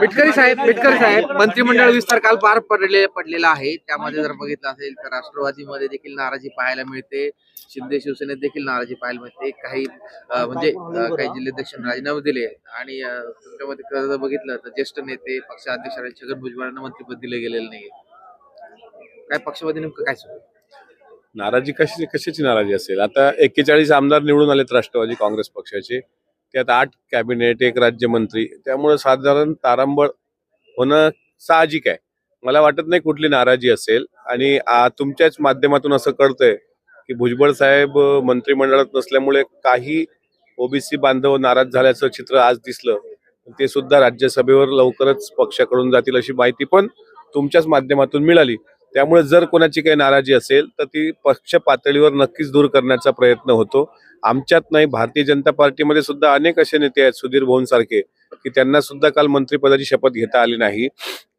पिटकरी साहेब साहेब मंत्रिमंडळ विस्तार काल पार पडले पडलेला आहे. त्यामध्ये जर बघितलं असेल तर राष्ट्रवादीमध्ये देखील नाराजी पाहायला मिळते. शिंदे शिवसेनेत देखील नाराजी पाहायला मिळते. काही म्हणजे काही जिल्हाध्यक्ष राजीनामे दिले आणि तुमच्यामध्ये खरं जर बघितलं तर ज्येष्ठ नेते पक्षाध्यक्ष छगन भुजबळांना मंत्रिपद दिले गेलेलं नाही काय पक्षामध्ये नेमकं काय सुरू? नाराजी कशी कशाची नाराजी असेल? आता एक्केचाळीस आमदार निवडून आलेत राष्ट्रवादी काँग्रेस पक्षाचे. त्यात आठ कॅबिनेट एक राज्यमंत्री. त्यामुळे साधारण तारांबळ होणं साहजिक आहे. मला वाटत नाही कुठली नाराजी असेल. आणि तुमच्याच माध्यमातून असं कळतंय की भुजबळ साहेब मंत्रिमंडळात नसल्यामुळे काही ओबीसी बांधव नाराज झाल्याचं चित्र आज दिसलं. ते सुद्धा राज्यसभेवर लवकरच पक्षाकडून जातील अशी माहिती पण तुमच्याच माध्यमातून मिळाली. त्यामुळे जर कोणाची काही नाराजी असेल तर ती पक्ष पातळीवर नक्कीच दूर करण्याचा प्रयत्न होतो. आमच्यात नाही भारतीय जनता पार्टीमध्ये सुद्धा अनेक असे नेते आहेत सुधीर भोवनसारखे की त्यांना सुद्धा काल मंत्रिपदाची शपथ घेता आली नाही.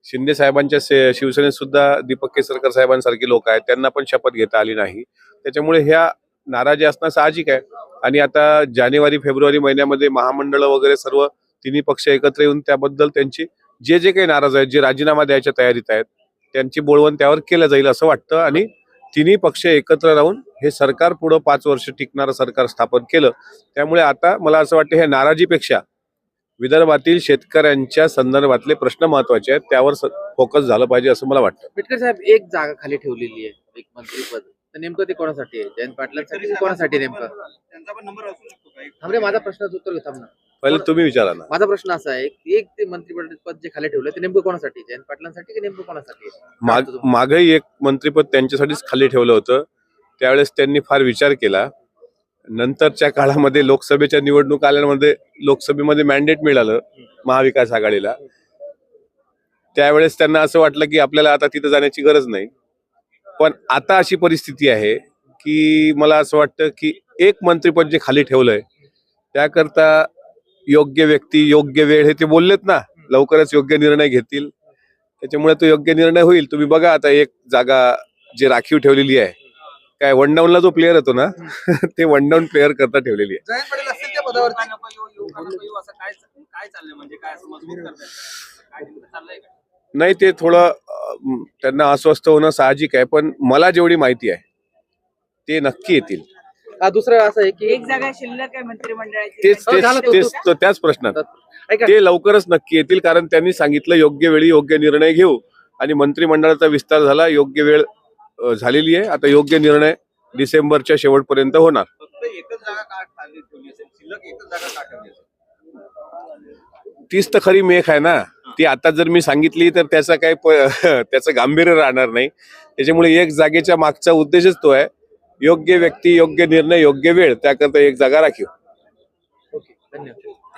शिंदे साहेबांच्या से- शिवसेनेत सुद्धा दीपक केसरकर साहेबांसारखे लोक आहेत त्यांना पण शपथ घेता आली नाही. त्याच्यामुळे ह्या नाराजी असणं साहजिक आहे. आणि आता जानेवारी फेब्रुवारी महिन्यामध्ये महामंडळ वगैरे सर्व तिन्ही पक्ष एकत्र येऊन त्याबद्दल त्यांची जे जे काही नाराज आहेत जे राजीनामा द्यायच्या तयारीत आहेत त्यांची बोलवण त्यावर केलं जाईल असं वाटतं आणि तिन्ही पक्ष एकत्र राहून हे सरकार पुढं पाच वर्ष टिकणारं सरकार स्थापन केलं. त्यामुळे आता मला असं वाटतं ह्या नाराजीपेक्षा विदर्भातील शेतकऱ्यांच्या संदर्भातले प्रश्न महत्त्वाचे आहेत त्यावर फोकस झालं पाहिजे असं मला वाटतं. पिटकर साहेब एक जागा खाली ठेवलेली आहे एक मंत्रिपद. तर नेमकं ते कोणासाठी आहे? जयंत पाटलांसाठी कोणासाठी नेमकं? त्यांचा पण नंबर असू शकतो काही. थांबरे माझा प्रश्नाचं उत्तर घेतो ना. पहिले तुम्ही विचारा ना. माझा प्रश्न असा आहे की एक ते मंत्रिमंडळ पद जे खाली ठेवलं ते नेमकं कोणासाठी जयंत पाटलांसाठी की नेमकं कोणासाठी माग मागही एक मंत्रिपद त्यांच्यासाठीच खाली ठेवलं होतं. त्यावेळेस त्यांनी फार विचार केला. नंतरच्या काळामध्ये लोकसभेच्या निवडणूक आल्यामध्ये लोकसभेमध्ये मॅन्डेट मिळालं महाविकास आघाडीला. त्यावेळेस त्यांना असं वाटलं की आपल्याला आता तिथं जाण्याची गरज नाही. पण आता अशी परिस्थिती आहे की मला असं वाटतं की एक मंत्रिपद जे खाली ठेवलंय त्याकरता योग्य व्यक्ती योग्य वेळ हे ते बोललेत ना लवकरच योग्य निर्णय घेतील. त्याच्यामुळे तो योग्य निर्णय होईल. तुम्ही बघा आता एक जागा जी राखीव ठेवलेली आहे. काय वन डाऊनला जो प्लेअर होतो ना ते वन डाऊन प्लेअर करता ठेवलेली आहे. नाही ते थोडं त्यांना अस्वस्थ होणं साहजिक आहे पण मला जेवढी माहिती आहे ते नक्की येतील. दुसरं असं आहे की एक जागा शिल्लक आहे मंत्रिमंडळाची. तेच हो, तेच झालं तो- तेच तो- त्याच प्रश्नात. ऐका. ते लवकरच नक्की येतील कारण त्यांनी सांगितलं योग्य वेळी योग्य निर्णय घेऊ. आणि मंत्रिमंडळाचा विस्तार झाला योग्य वेळ अं, झालेली आहे. आता योग्य निर्णय डिसेंबरच्या शेवटपर्यंत होणार. फक्त एकच जागा का खाली ठेवली असेल? शिल्लक एकच जागा का ठेवली असेल? तीच तर खरी मेख आहे ना. ती आता जर मी सांगितली तर त्याचा काही प- त्याचं गांभीर्य राहणार नाही. त्याच्यामुळे एक जागेच्या मागचा उद्देशच तो आहे. योग्य व्यक्ती योग्य निर्णय योग्य वेळ त्याकरता एक जागा राखीव. ओके धन्यवाद.